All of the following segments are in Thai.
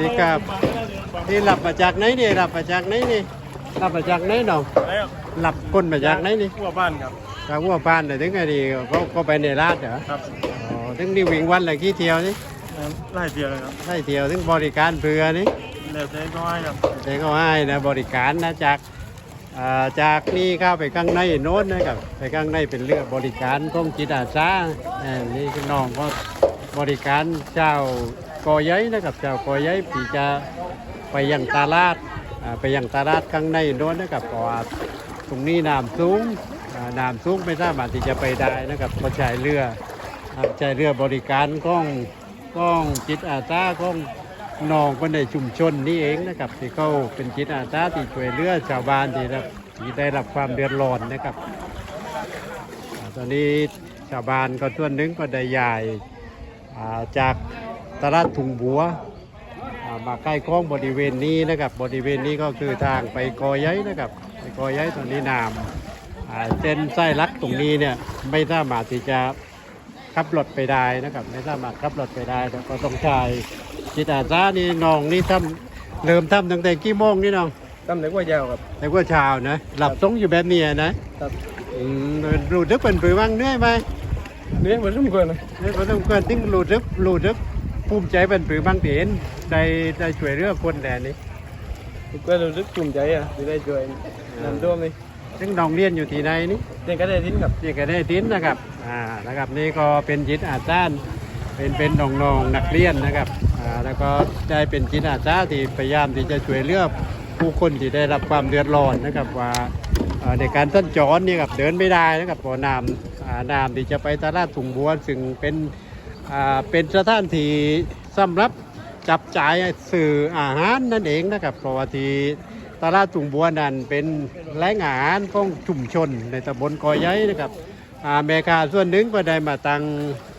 ดีครับนี่หลับมาจากไหนนี่หลับมาจากไหนนี่หลับมาจากไหนน้องแล้วหลับก้นมาจากไหนนี่ทั่วบ้านครับจากหัวปานแต่ถึงไงดีก็ก็ไปในราชเหรอครับอ๋อถึงนี่วิ่งวันละกี่เที่ยวนี่ไล่เดียวเลยครับได้เที่ยวถึงบริการเพื่อนี่เร็วใจก็ให้ครับแต่ก็ให้นะบริการนะจากอ่าจากนี่เข้าไปข้างในโน้นนะครับไปข้างในเป็นเรือบริการของจิตอาสาอ่านี่คือน้องก็บริการเจ้า กอย้ยนะครับเจ้ากอย้ยปีจะไปยังตลาดไปยังตลาดข้างในโน้นนะครับเพราะว่าตรงนี้น้ำสูงน้ำสูงไม่สามารถที่จะไปได้นะครับก็ใช้เรืออ่าใช้เรือบริการของของจิตอาสาของน้องคนในชุมชนนี่เองนะครับที่เขาเป็นจิตอาสาที่ช่วยเหลือชาวบ้านที่รับที่ได้รับความเดือดร้อนนะครับ ตอนนี้ชาวบ้านก็ส่วนหนึ่งก็ได้ย้ายอ่จาก ตลาดถุงบัวอ่ามาใกล้คลองบริเวณนี้นะครับบริเวณนี้ก็คือทางไปกอย้อยนะครับไปกอย้อยตอนนี้น้ำอ่าเส้นไส้ลักตรงนี้เนี่ยไม่สามารถที่จะขับรถไปได้นะครับ ไม่สามารถขับรถไปได้แล้วก็ต้องใช้จิตอาสานี่น้องนี่ทำเริ่มทำตั้งแต่กี่โมงนี่น้องตำแหน่งว่ายาวครับแต่ว่าเช้านะหลับตรงอยู่แบบนี้นะครับอืมรู้ดึกเป็นปือบ้างเหนื่อยไหมเนื้อมันรุ่มเกินเลยเหนื่อยพอต้องเกินติ้งรู้ดึกรู้ดึก ภูมิใจเป็นปือบ้างที่เห็นได้ได้ช่วยเหลือคนแดนนี้ก็รู้สึกภูมิใจอะที่ได้ช่วยนำร่วมนี่ซึ่งน้องเรียนอยู่ที่ไหนนี่เด็กก็ได้ทิ้นครับที่ก็ได้ทิ้นนะครับอ่านะครับนี่ก็เป็นจิตอาสาเป็นเป็นน้องๆนักเรียนนะครับอ่าแล้วก็ได้เป็นจิตอาสาที่พยายามที่จะช่วยเหลือผู้คนที่ได้รับความเดือดร้อนนะครับว่าอ่าในการสัญจรเนี่ยครับเดินไม่ได้นะครับเพราะน้ำอ่าน้ำที่จะไปตลาดถุงบัวซึ่งเป็น อ่าเป็นสถานที่สำหรับจับจ่ายสื่ออาหารนั่นเองนะครับเพราะว่าที่ตลาดถุงบัวนั้นเป็นแหล่งอาหารของชุมชนในตำบลกอไยนะครับอ่าแม่ค้าส่วนหนึ่งก็ได้มาตั้ง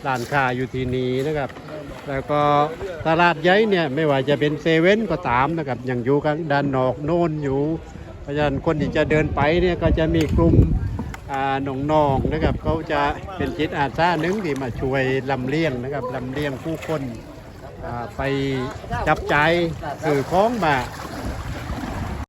ร้านค้าอยู่ที่นี่นะครับ แล้วก็ตลาดใหญ่เนี่ยไม่ว่าจะเป็นเซเว่นก็ตามนะครับยังอยู่กันด้านนอกโน่นอยู่เพราะฉะนั้นคนที่จะเดินไปเนี่ยก็จะมีกลุ่ม น้องๆนะครับเขาจะเป็นจิตอาสาหนึ่งที่มาช่วยลำเลียงนะครับลำเลียงผู้คนอ่าไปจับใจายสื่อของมา